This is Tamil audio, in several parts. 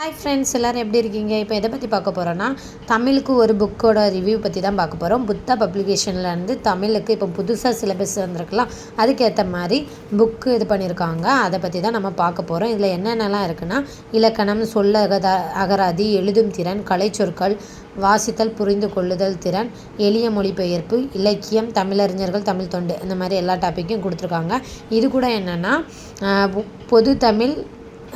ஹாய் ஃப்ரெண்ட்ஸ் எல்லோரும் எப்படி இருக்கீங்க? இப்போ எதை பற்றி பார்க்க போகிறோன்னா தமிழுக்கு ஒரு புக்கோட ரிவ்யூ பற்றி தான் பார்க்க போகிறோம் புத்தா பப்ளிகேஷன்லேருந்து தமிழுக்கு இப்போ புதுசாக சிலபஸ் வந்திருக்கலாம். அதுக்கேற்ற மாதிரி புக்கு இது பண்ணியிருக்காங்க அதை பற்றி தான் நம்ம பார்க்க போகிறோம் இதில் என்னென்னலாம் இருக்குன்னா இலக்கணம் சொல்ல அகதா அகராதி எழுதும் திறன் கலைச்சொற்கள் வாசித்தல் புரிந்து கொள்ளுதல் திறன் எளிய மொழிபெயர்ப்பு இலக்கியம் தமிழறிஞர்கள் தமிழ் தொண்டு இந்த மாதிரி எல்லா டாப்பிக்கும் கொடுத்துருக்காங்க. இது கூட என்னென்னா பொது தமிழ்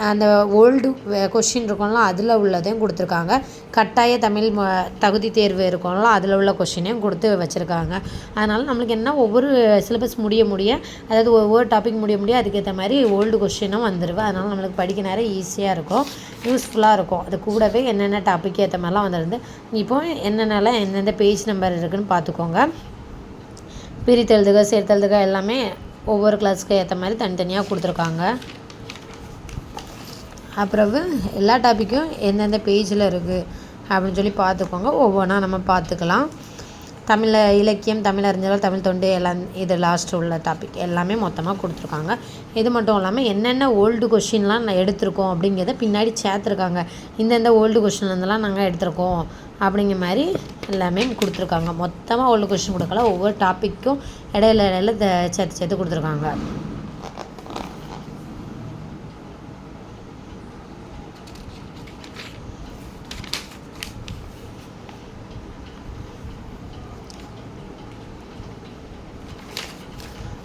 அந்த ஓல்டு கொஷின் இருக்கும்ல அதில் உள்ளதையும் கொடுத்துருக்காங்க. கட்டாய தமிழ் ம தகுதி தேர்வு இருக்கும்ல அதில் உள்ள கொஷினையும் கொடுத்து வச்சுருக்காங்க. அதனால் நம்மளுக்கு என்ன ஒவ்வொரு சிலபஸ் முடிய முடிய அதாவது ஒவ்வொரு டாபிக் முடிய முடிய அதுக்கேற்ற மாதிரி ஓல்டு கொஷினும் வந்துடுவேன் அதனால் நம்மளுக்கு படிக்க நேரம் ஈஸியாக இருக்கும் யூஸ்ஃபுல்லாக இருக்கும். அது கூடவே என்னென்ன டாபிக் ஏற்ற மாதிரிலாம் வந்துருந்து இப்போ என்னென்னலாம் எந்தெந்த பேஜ் நம்பர் இருக்குதுன்னு பார்த்துக்கோங்க. பிரித்தெழுதுக சேர்த்தெழுதுக எல்லாமே ஒவ்வொரு கிளாஸ்க்கு ஏற்ற மாதிரி தனித்தனியாக கொடுத்துருக்காங்க. அப்புறம் எல்லா டாப்பிக்கும் எந்தெந்த பேஜில் இருக்குது அப்படின்னு சொல்லி பார்த்துக்கோங்க. ஒவ்வொன்றா நம்ம பார்த்துக்கலாம். தமிழ் இலக்கியம் தமிழ் அறிஞர்கள் தமிழ் தொண்டு எல்லாம் இது லாஸ்ட் உள்ள டாபிக் எல்லாமே மொத்தமாக கொடுத்துருக்காங்க. இது மட்டும் இல்லாமல் என்னென்ன ஓல்டு கொஷின்லாம் நான் எடுத்திருக்கோம் அப்படிங்கிறத பின்னாடி சேர்த்துருக்காங்க இந்தந்த ஓல்டு கொஷின்லேருந்துலாம் நாங்கள் எடுத்திருக்கோம் அப்படிங்கிற மாதிரி எல்லாமே கொடுத்துருக்காங்க. மொத்தமாக ஓல்டு கொஷின் கொடுக்கல ஒவ்வொரு டாப்பிக்கும் இடையில இடையில சேர்த்து சேர்த்து கொடுத்துருக்காங்க.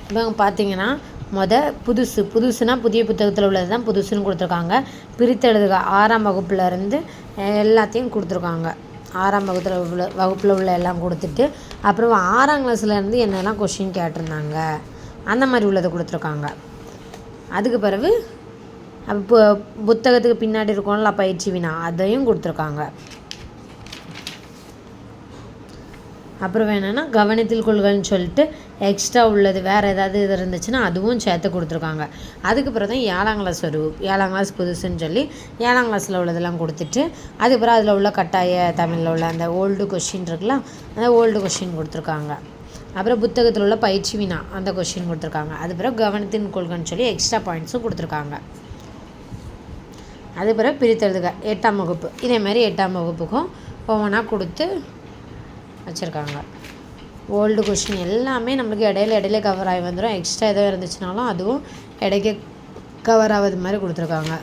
இப்போ பார்த்தீங்கன்னா மொதல் புதுசு புதுசுனா புதிய புத்தகத்தில் உள்ளது தான் புதுசுன்னு கொடுத்துருக்காங்க. பிரித்தெழுதுக ஆறாம் வகுப்புலேருந்து எல்லாத்தையும் கொடுத்துருக்காங்க. ஆறாம் வகுப்பில் உள்ள வகுப்பில் உள்ள எல்லாம் கொடுத்துட்டு அப்புறம் ஆறாம் கிளாஸ்லேருந்து என்னெல்லாம் கொஷின் கேட்டிருந்தாங்க. அந்த மாதிரி உள்ளதை கொடுத்துருக்காங்க. அதுக்கு பிறகு இப்போ புத்தகத்துக்கு பின்னாடி இருக்கோம்ல பயிற்சி வினா அதையும் கொடுத்துருக்காங்க. அப்புறம் வேணும்னா கவனத்தில் கொள்கள்னு சொல்லிட்டு எக்ஸ்ட்ரா உள்ளது வேறு ஏதாவது இது இருந்துச்சுன்னா அதுவும் சேர்த்து கொடுத்துருக்காங்க. அதுக்கு பிறகு தான் ஏழாம் கிளாஸ் வரும். ஏழாம் கிளாஸ் புதுசுன்னு சொல்லி ஏழாம் கிளாஸில் உள்ளதெல்லாம் கொடுத்துட்டு அதுக்கப்புறம் அதில் உள்ள கட்டாய தமிழில் உள்ள அந்த ஓல்டு கொஷின் இருக்குல்ல அந்த ஓல்டு கொஷின் கொடுத்துருக்காங்க. அப்புறம் புத்தகத்தில் உள்ள பயிற்சி வினா அந்த கொஷின் கொடுத்துருக்காங்க. அது பிறகு கவனத்தின் கொள்கைன்னு சொல்லி எக்ஸ்ட்ரா பாயிண்ட்ஸும் கொடுத்துருக்காங்க. அது பிறகு பிரித்தெழுதுக. எட்டாம் வகுப்பு. இதே மாதிரி எட்டாம் வகுப்புக்கும் ஒவ்வொன்றா கொடுத்து வச்சுருக்காங்க. ஓல்டு கொஷின் எல்லாமே நம்மளுக்கு இடையில இடையில கவர் ஆகி வந்துடும் எக்ஸ்ட்ரா எதோ இருந்துச்சுனாலும் அதுவும் இடைக்கு கவர் ஆகுது மாதிரி கொடுத்துருக்காங்க.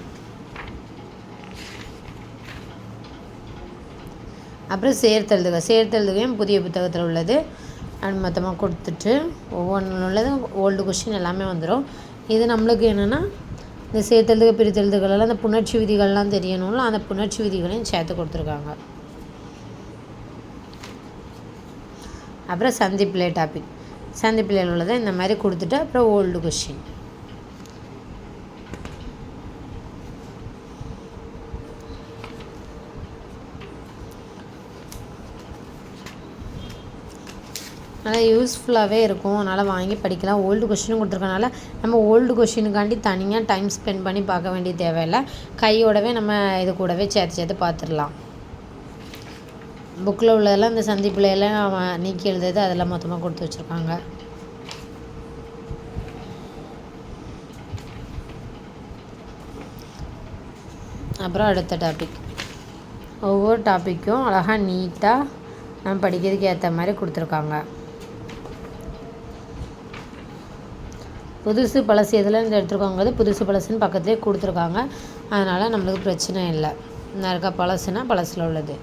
அப்புறம் சேர்த்தெழுதுக. சேர்த்தெழுதுகையும் புதிய புத்தகத்தில் உள்ளது. அண்ட் மொத்தமாக கொடுத்துட்டு ஒவ்வொன்றும் உள்ளதும் ஓல்டு கொஷின் எல்லாமே வந்துடும் இது நம்மளுக்கு என்னென்னா இந்த சேர்த்தெழுதுக பிரித்தெழுதுகளெல்லாம் அந்த புணர்ச்சி விதிகள்லாம் தெரியணும்ல அந்த புணர்ச்சி விதிகளையும் சேர்த்து கொடுத்துருக்காங்க. அப்புறம் சந்திப்பிலே டாபிக் சந்திப்பிள்ளையில் உள்ளதை இந்த மாதிரி கொடுத்துட்டு அப்புறம் ஓல்டு கொஷின் நல்லா யூஸ்ஃபுல்லாகவே இருக்கும். அதனால் வாங்கி படிக்கலாம். ஓல்டு கொஷினும் கொடுத்துருக்கனால நம்ம ஓல்டு கொஷினுக்காண்டி தனியாக டைம் ஸ்பெண்ட் பண்ணி பார்க்க வேண்டிய தேவையில்லை. கையோடவே நம்ம இது கூடவே சேர்த்து சேர்த்து பார்த்துடலாம். புக்கில் உள்ளதெல்லாம் இந்த சந்திப்புலையெல்லாம் அவன் நீக்கி எழுதுறது அதெல்லாம் மொத்தமாக கொடுத்து வச்சுருக்காங்க. அப்புறம் அடுத்த டாபிக் ஒவ்வொரு டாப்பிக்கும் அழகாக நீட்டாக நம்ம படிக்கிறதுக்கு ஏற்ற மாதிரி கொடுத்துருக்காங்க. புதுசு பழசு எதில் இருந்து எடுத்துருக்கோங்கிறது புதுசு பழசுன்னு பக்கத்துலேயே கொடுத்துருக்காங்க. அதனால் நம்மளுக்கு பிரச்சனை இல்லை. இருக்க பழசுனா பழசில் உள்ளது.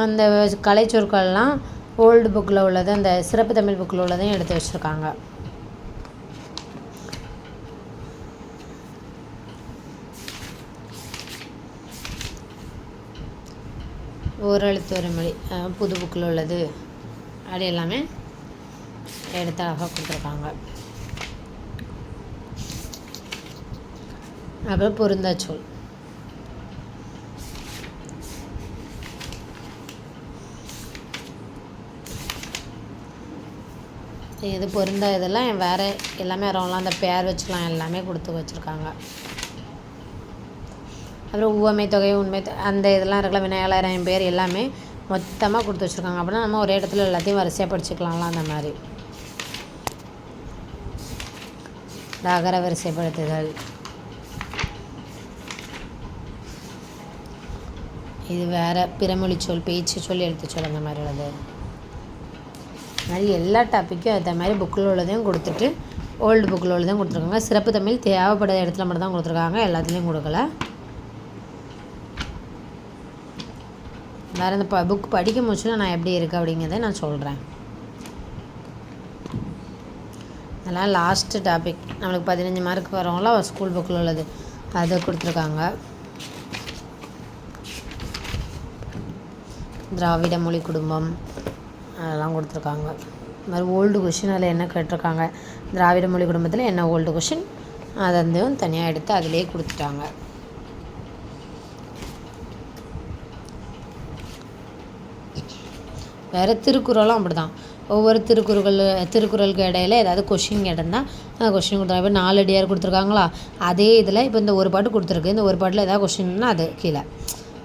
அந்த கலை சொற்கள்லாம் ஓல்டு புக்கில் உள்ளது அந்த சிறப்பு தமிழ் புக்கில் உள்ளதையும் எடுத்து வச்சுருக்காங்க. ஓரெழுத்து ஒரு மொழி புது புக்கில் உள்ளது. அப்படி எல்லாமே எடுத்து அழகாக கொடுத்துருக்காங்க. அப்புறம் பொருந்தாச்சொல் இது பொருந்த இதெல்லாம் வேறு எல்லாமே வரவங்களாம் அந்த பேர் வச்சுலாம் எல்லாமே கொடுத்து வச்சுருக்காங்க. அப்புறம் உவமை தொகை உண்மை அந்த இதெல்லாம் இருக்கல என் பேர் எல்லாமே மொத்தமாக கொடுத்து வச்சுருக்காங்க. அப்படின்னா நம்ம ஒரே இடத்துல எல்லாத்தையும் வரிசையாக படிச்சுக்கலாம்லாம் அந்த மாதிரி. அகர வரிசைப்படுத்துதல். இது வேறு பிறமொழி சொல் பேச்சு சொல் எழுத்து சொல் அந்த மாதிரி உள்ளது. மாதிரி எல்லா டாப்பிக்கும் ஏற்ற மாதிரி புக்கில் உள்ளதையும் கொடுத்துட்டு ஓல்டு புக்கில் உள்ளதையும் கொடுத்துருக்காங்க. சிறப்பு தமிழ் தேவைப்படாத இடத்துல மட்டும் தான் கொடுத்துருக்காங்க. எல்லாத்துலேயும் கொடுக்கல. வேறு இந்த ப புக் படிக்க முடிச்சுன்னா நான் எப்படி இருக்குது அப்படிங்கிறத நான் சொல்கிறேன் அதெல்லாம் லாஸ்ட்டு டாபிக் நம்மளுக்கு பதினஞ்சு மார்க் வரவங்களாம் ஸ்கூல் புக்கில் உள்ளது. அதை கொடுத்துருக்காங்க. திராவிட மொழி குடும்பம். அதெல்லாம் கொடுத்துருக்காங்க. இது மாதிரி ஓல்டு கொஷின் அதில் என்ன கேட்டிருக்காங்க? திராவிட மொழி குடும்பத்தில் என்ன ஓல்டு கொஷின் அதை வந்து தனியாக எடுத்து அதிலே கொடுத்துட்டாங்க. வேறு திருக்குறளும் அப்படி தான் ஒவ்வொரு திருக்குறள் திருக்குறளுக்கு இடையில ஏதாவது கொஷின் கேட்டிருந்தா அந்த கொஷின் கொடுத்தாங்க இப்போ நாலடியார் கொடுத்துருக்காங்களா? அதே இதில் இப்போ இந்த ஒரு பாட்டு கொடுத்துருக்கு. இந்த ஒரு பாட்டில் ஏதாவது கொஷின்னா அது கீழே.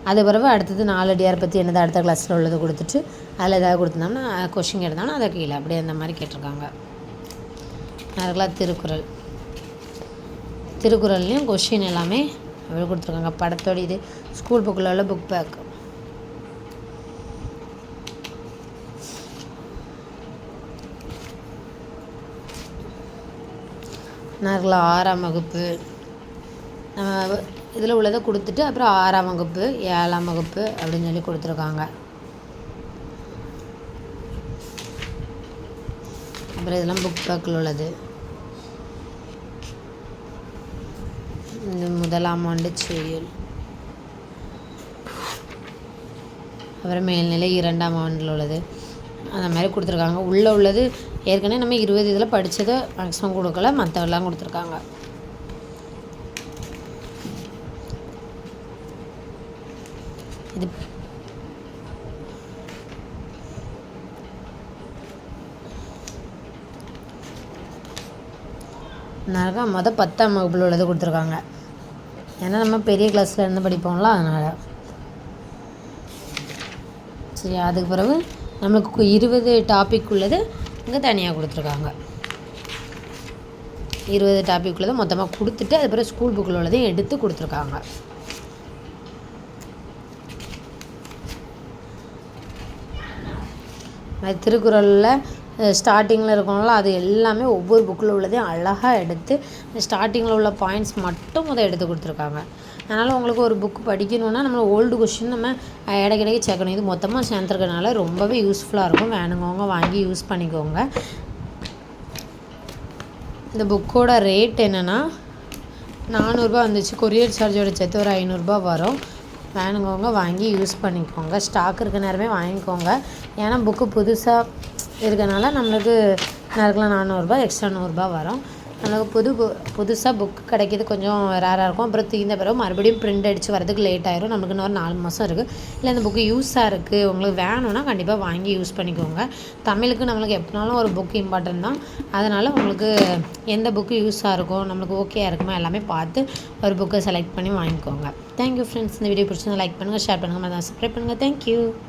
அது பிறகு அடுத்தது நாலடியார் பற்றி என்னது அடுத்த கிளாஸில் உள்ளது கொடுத்துட்டு அதில் ஏதாவது கொடுத்துருந்தோம்னா கொஷின் கேட்டிருந்தாங்கன்னா அதை கீழே அப்படியே அந்த மாதிரி கேட்டிருக்காங்க. அதுக்கெல்லாம் திருக்குறள். திருக்குறள்லேயும் கொஷின் எல்லாமே அப்படி கொடுத்துருக்காங்க. படத்தோட இது ஸ்கூல் புக்கில் உள்ள புக் பேக் நார்கலா ஆறாம் வகுப்பு. நம்ம இதில் உள்ளதை கொடுத்துட்டு அப்புறம் ஆறாம் வகுப்பு ஏழாம் வகுப்பு அப்படின்னு சொல்லி கொடுத்துருக்காங்க. அப்புறம் இதெல்லாம் புக் பேக்கில் உள்ளது. இந்த முதலாம் ஆண்டு செய்யுள். அப்புறம் மேல்நிலை இரண்டாம் ஆண்டில் உள்ளது. அந்த மாதிரி கொடுத்துருக்காங்க. உள்ளே உள்ளது ஏற்கனவே நம்ம இருபது இதில் படித்ததை மேக்ஸிமம் கொடுக்கல மற்றவெல்லாம் கொடுத்துருக்காங்க. இது நிறையா மொதல் பத்தாம் வகுப்பில் உள்ளது கொடுத்துருக்காங்க. ஏன்னா நம்ம பெரிய கிளாஸில் இருந்து படிப்போம்ல அதனால். சரி அதுக்கு பிறகு நம்மளுக்கு இருபது டாபிக் உள்ளது இங்கே தனியாக கொடுத்துருக்காங்க. இருபது டாபிக் உள்ளதை மொத்தமாக கொடுத்துட்டு அதுக்கப்புறம் பிறகு ஸ்கூல் புக்கில் உள்ளதையும் எடுத்து கொடுத்துருக்காங்க. மாதிரி திருக்குறளில் ஸ்டார்டிங்கில் இருக்கணும்ல அது எல்லாமே ஒவ்வொரு புக்கில் உள்ளதையும் அழகாக எடுத்து ஸ்டார்டிங்கில் உள்ள பாயிண்ட்ஸ் மட்டும் முதல் எடுத்து கொடுத்துருக்காங்க. அதனால் உங்களுக்கு ஒரு புக் படிக்கணுன்னா நம்ம ஓல்டு கொஷின் நம்ம இடைக்கிடையே சேர்க்கணும் இது மொத்தமாக சேர்ந்துருக்கனால ரொம்பவே யூஸ்ஃபுல்லாக இருக்கும். வேணுங்கவங்க வாங்கி யூஸ் பண்ணிக்கோங்க. இந்த புக்கோட ரேட் என்னென்னா நானூறுரூபா வந்துச்சு. கொரியர் சார்ஜோட சேர்த்து ஒரு ஐநூறுரூபா வரும். வேணுங்கவங்க வாங்கி யூஸ் பண்ணிக்கோங்க. ஸ்டாக் இருக்க நேரமே வாங்கிக்கோங்க. ஏன்னா புக்கு புதுசாக இருக்கனால நம்மளுக்கு நேரத்தில் நானூறுரூபா எக்ஸ்ட்ரா நூறுரூபா வரும். நம்மளுக்கு புது பு புதுசாக புக்கு கிடைக்கிது கொஞ்சம் ரேராக இருக்கும். அப்புறம் தீர்ந்த பிறகு மறுபடியும் பிரிண்ட் அடித்து வரதுக்கு லேட் ஆயிரும். நமக்கு இன்னும் ஒரு நாலு மாதம் இருக்குது இல்லை இந்த புக்கு யூஸாக இருக்குது உங்களுக்கு வேணும்னா கண்டிப்பாக வாங்கி யூஸ் பண்ணிக்கோங்க. தமிழுக்கு நம்மளுக்கு எப்படினாலும் ஒரு புக் இம்பார்ட்டன்ட் தான். அதனால் உங்களுக்கு எந்த புக்கு யூஸாக இருக்கும் நம்மளுக்கு ஓகேயாக இருக்குமா எல்லாமே பார்த்து ஒரு புக்கை செலக்ட் பண்ணி வாங்கிக்கோங்க. தேங்க்யூ ஃப்ரெண்ட்ஸ் இந்த வீடியோ பிடிச்சிருந்தா லைக் பண்ணுங்கள் ஷேர் பண்ணுங்கள் மறக்காம சப்ஸ்கிரைப் பண்ணுங்கள் தேங்க்யூ